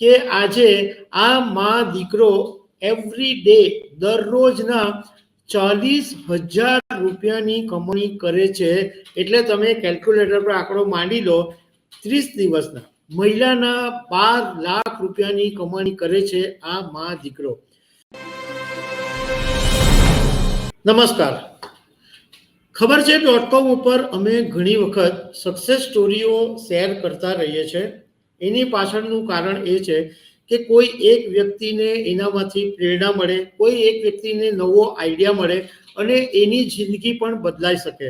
કે આજે આ માં દીકરો એવરી ડે દરરોજના ચાલીસ હજાર રૂપિયાની કમાણી કરે છે. એટલે તમે કેલ્ક્યુલેટર પર આંકડો માંડી લો, ત્રીસ દિવસના મહિલાના બાર લાખ રૂપિયાની કમાણી કરે છે આ માં દીકરો. નમસ્કાર. ખબર છે ડોટ કોમ ઉપર અમે ઘણી વખત સક્સેસ સ્ટોરીઓ શેર કરતા રહીએ છીએ. એની પાછળનું કારણ એ છે કે કોઈ એક વ્યક્તિને એનામાંથી પ્રેરણા મળે, કોઈ એક વ્યક્તિને નવો આઈડિયા મળે અને એની જિંદગી પણ બદલાઈ શકે.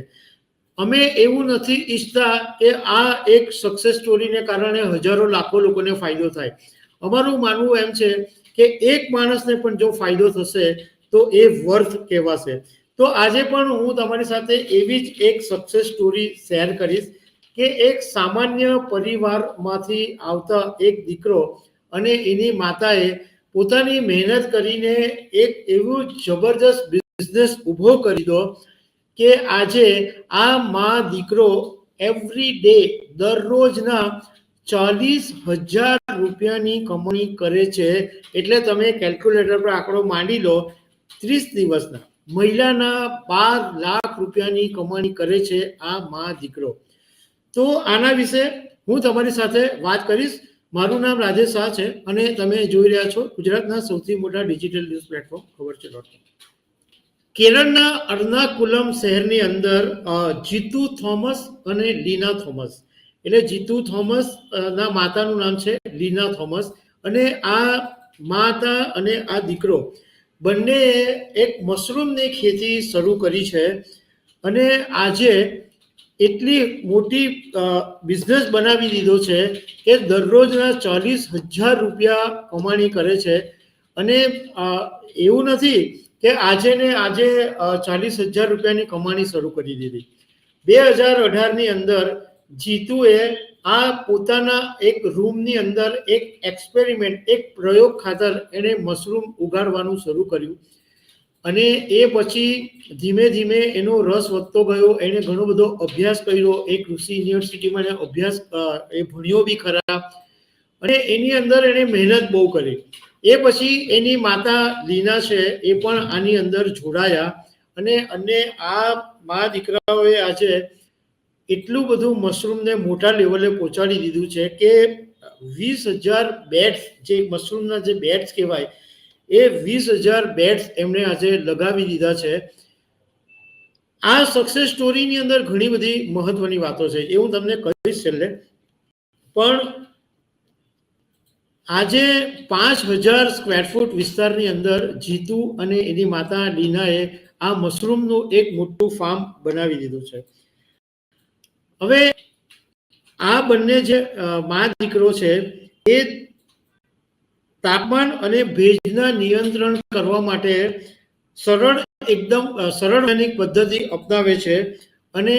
અમે એવું નથી ઈચ્છતા કે આ એક સક્સેસ સ્ટોરીને કારણે હજારો લાખો લોકોને ફાયદો થાય. અમારું માનવું એમ છે કે એક માણસને પણ જો ફાયદો થશે તો એ વર્થ કહેવાશે. તો આજે પણ હું તમારી સાથે એવી જ એક સક્સેસ સ્ટોરી શેર કરીશ કે એક સામાન્ય પરિવારમાંથી આવતા એક દીકરો અને એની માતાએ પોતાની મહેનત કરીને એક એવું જબરજસ્ત બિઝનેસ ઊભો કરી દો કે આજે આ મા દીકરો એવરી ડે દરરોજના ચાલીસ હજાર રૂપિયાની કમાણી કરે છે. એટલે તમે કેલ્ક્યુલેટર પર આંકડો માંડી લો. ત્રીસ દિવસના મહિલાના બાર લાખ રૂપિયાની કમાણી કરે છે આ મા દીકરો. તો આના વિશે હું તમારી સાથે વાત કરીશ. મારું નામ રાજેશ શાહ છે અને તમે જોઈ રહ્યા છો ગુજરાતના સૌથી મોટા ડિજિટલ ન્યૂઝ પ્લેટફોર્મ ખબર છે ડોટ કેરળના અર્નાકુલમ શહેરની અંદર જીતુ થોમસ અને લીના થોમસ. એટલે જીતુ થોમસ ના માતાનું નામ છે લીના થોમસ. અને આ માતા અને આ દીકરો બંને એક મશરૂમની ખેતી શરૂ કરી છે. અને આજે એટલી મોટી બિઝનેસ બનાવી દીધો છે કે દરરોજના ચાલીસ હજાર રૂપિયા કમાણી કરે છે. અને એવું નથી કે આજે ને આજે ચાલીસ હજાર રૂપિયાની કમાણી શરૂ કરી દીધી. બે હજાર અઢારની અંદર જીતુએ આ પોતાના એક રૂમની અંદર એક એક્સપેરિમેન્ટ, એક પ્રયોગ ખાતર એણે મશરૂમ ઉગાડવાનું શરૂ કર્યું. અને એ પછી ધીમે ધીમે એનો રસ વધતો ગયો, એણે ઘણો બધો અભ્યાસ કર્યો એ કૃષિ યુનિવર્સિટીમાં અભ્યાસ એ ભણ્યો બી ખરા. અને એની અંદર એણે મહેનત બહુ કરી. એ પછી એની માતા લીના છે, એ પણ આની અંદર જોડાયા. અને અને આ મા દીકરાઓએ આજે એટલું બધું મશરૂમને મોટા લેવલે પહોંચાડી દીધું છે કે વીસ હજાર બેટ્સ જે મશરૂમના જે બેટ્સ કહેવાય એ વીસ હજાર બેટ્સ એમણે આજે લગાવી દીધા છે. આ સક્સેસ સ્ટોરીની અંદર ઘણી બધી મહત્વની વાતો છે. એ હું તમને કહીશ છેલ્લે. પણ આજે પાંચ હજાર સ્ક્વેર ફૂટ વિસ્તારની અંદર જીતુ અને એની માતા લીનાએ આ મશરૂમનું એક મોટું ફાર્મ બનાવી દીધું છે. હવે આ બંને જે મા દીકરો છે, એ તાપમાન અને ભેજના નિયંત્રણ કરવા માટે સરળ એકદમ સરળ વૈજ્ઞાનિક પદ્ધતિ અપનાવે છે અને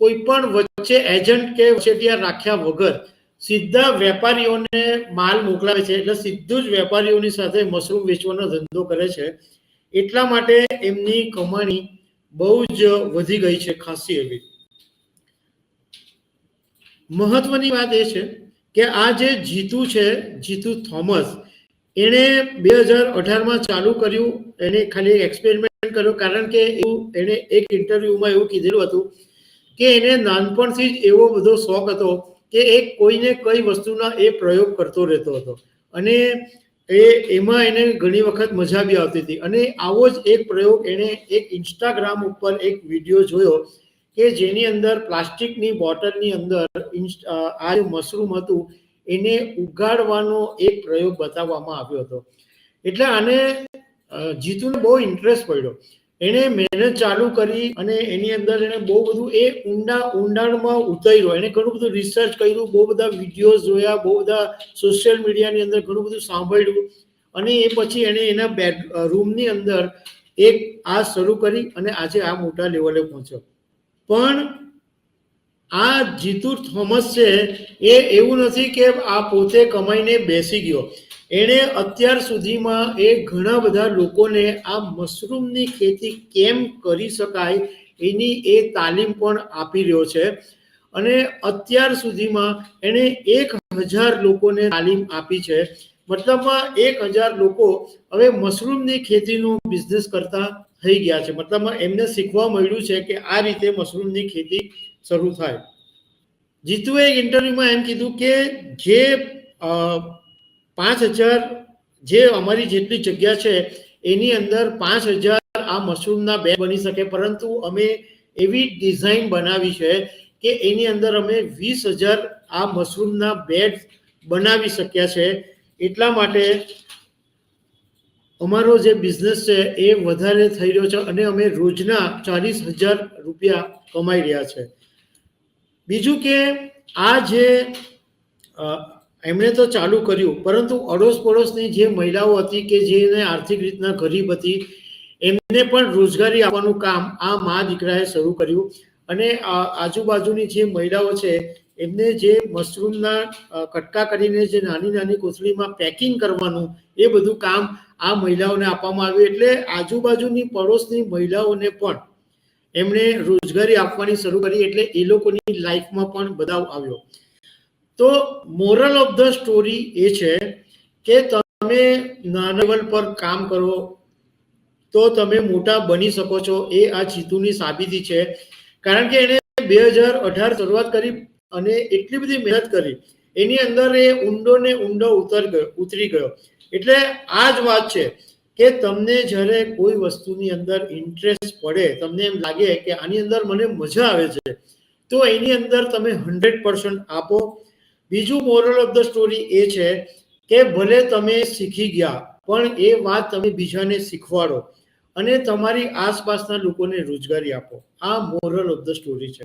કોઈ પણ વચ્ચે એજન્ટ કે વચેટિયા રાખ્યા વગર સીધા વેપારીઓને માલ મોકલાવે છે એટલે સીધું જ વેપારીઓની સાથે મશરૂમ વેચવાનો ધંધો કરે છે. એટલા માટે એમની કમાણી બહુ જ વધી ગઈ છે ખાસી એવી. મહત્વની વાત એ છે કે આ જે જીતુ છે, જીતુ થોમસ, એણે બે હજાર અઢારમાં ચાલુ કર્યું, એને ખાલી એક્સપેરિમેન્ટ કર્યો, કારણ કે એવું એણે એક ઇન્ટરવ્યુમાં એવું કીધેલું હતું કે એને નાનપણથી જ એવો બધો શોખ હતો કે એ કોઈને કઈ વસ્તુના એ પ્રયોગ કરતો રહેતો હતો. અને એ, એમાં એને ઘણી વખત મજા બી આવતી હતી. અને આવો જ એક પ્રયોગ એણે એક ઇન્સ્ટાગ્રામ ઉપર એક વીડિયો જોયો કે જેની અંદર પ્લાસ્ટિકની બોટલની અંદર આ મશરૂમ હતું, એને ઉગાડવાનો એક પ્રયોગ બતાવવામાં આવ્યો હતો. એટલે આને જીતુને બહુ ઇન્ટરેસ્ટ પડ્યો. એણે મહેનત ચાલુ કરી અને એની અંદર એણે બહુ બધું, એ ઊંડા, ઊંડાણમાં ઉતર્યો. એણે ઘણું બધું રિસર્ચ કર્યું, બહુ બધા વિડીયોઝ જોયા, બહુ બધા સોશિયલ મીડિયાની અંદર ઘણું બધું સાંભળ્યું અને એ પછી એણે એના બેડ રૂમની અંદર એક આ શરૂ કરી અને આજે આ મોટા લેવલે પહોંચ્યો. પણ આ જીતુ થોમસ છે, એ એવું નથી કે આ પોતે કમાઈને બેસી ગયો. એણે અત્યાર સુધીમાં એ ઘણા બધા લોકોને આ મશરૂમની ખેતી કેમ કરી શકાય એની એ તાલીમ પણ આપી રહ્યો છે. અને અત્યાર સુધીમાં એણે એક હજાર લોકોને તાલીમ આપી છે. મતલબમાં એક હજાર લોકો હવે મશરૂમની ખેતીનો બિઝનેસ કરતા થઈ ગયા છે. મતલબમાં એમને શીખવા મળ્યું છે કે આ રીતે મશરૂમની ખેતી શરૂ થાય. જીતુએ એક ઇન્ટરવ્યુમાં એમ કીધું કે જે પાંચ હજાર જે અમારી જેટલી જગ્યા છે, એની અંદર પાંચ હજાર આ મશરૂમના બેડ બની શકે. પરંતુ અમે એવી ડિઝાઇન બનાવી છે કે એની અંદર અમે વીસ હજાર આ મશરૂમના બેડ બનાવી શક્યા છે. એટલા માટે અમારો જે બિઝનેસ છે એ વધારે થઈ રહ્યો છે અને અમે રોજના ચાલીસ હજાર રૂપિયા કમાઈ રહ્યા છે. બીજું કે આ જે એમણે તો ચાલુ કર્યું, પરંતુ અડોશ પડોશની જે મહિલાઓ હતી કે જેને આર્થિક રીતના ગરીબ હતી, એમને પણ રોજગારી આપવાનું કામ આ મા દીકરાએ શરૂ કર્યું. અને આજુબાજુની જે મહિલાઓ છે એમને જે મશરૂમના કટકા કરીને જે નાની નાની કોથળીમાં પેકિંગ કરવાનું, એ બધું કામ આ મહિલાઓને આપવામાં આવ્યું. એટલે આજુબાજુની પડોશની મહિલાઓને પણ એમણે રોજગારી આપવાની શરૂ કરી એટલે એ લોકોની લાઈફમાં પણ બદલાવ આવ્યો. તો મોરલ ઓફ ધ સ્ટોરી એ છે કે તમે નાના પર કામ કરો, તો તમે મોટા બની શકો છો. એ આ જીતુની સાબિતી છે. કારણ કે એણે બે હજાર અઢાર શરૂઆત કરી અને એટલી બધી મહેનત કરી. એની અંદર એ ઊંડો ને ઊંડો ઉતર ગયો, ઉતરી ગયો. એટલે આ જ વાત છે કે તમને જ્યારે કોઈ વસ્તુની અંદર ઇન્ટરેસ્ટ પડે, તમને એમ લાગે કે આની અંદર મને મજા આવે છે, તો એની અંદર તમે હંડ્રેડ પર્સન્ટ આપો. બીજું મોરલ ઓફ ધ સ્ટોરી એ છે કે ભલે તમે શીખી ગયા, પણ એ વાત તમે બીજાને શીખવાડો અને તમારી આસપાસના લોકોને રોજગારી આપો. આ મોરલ ઓફ ધ સ્ટોરી છે.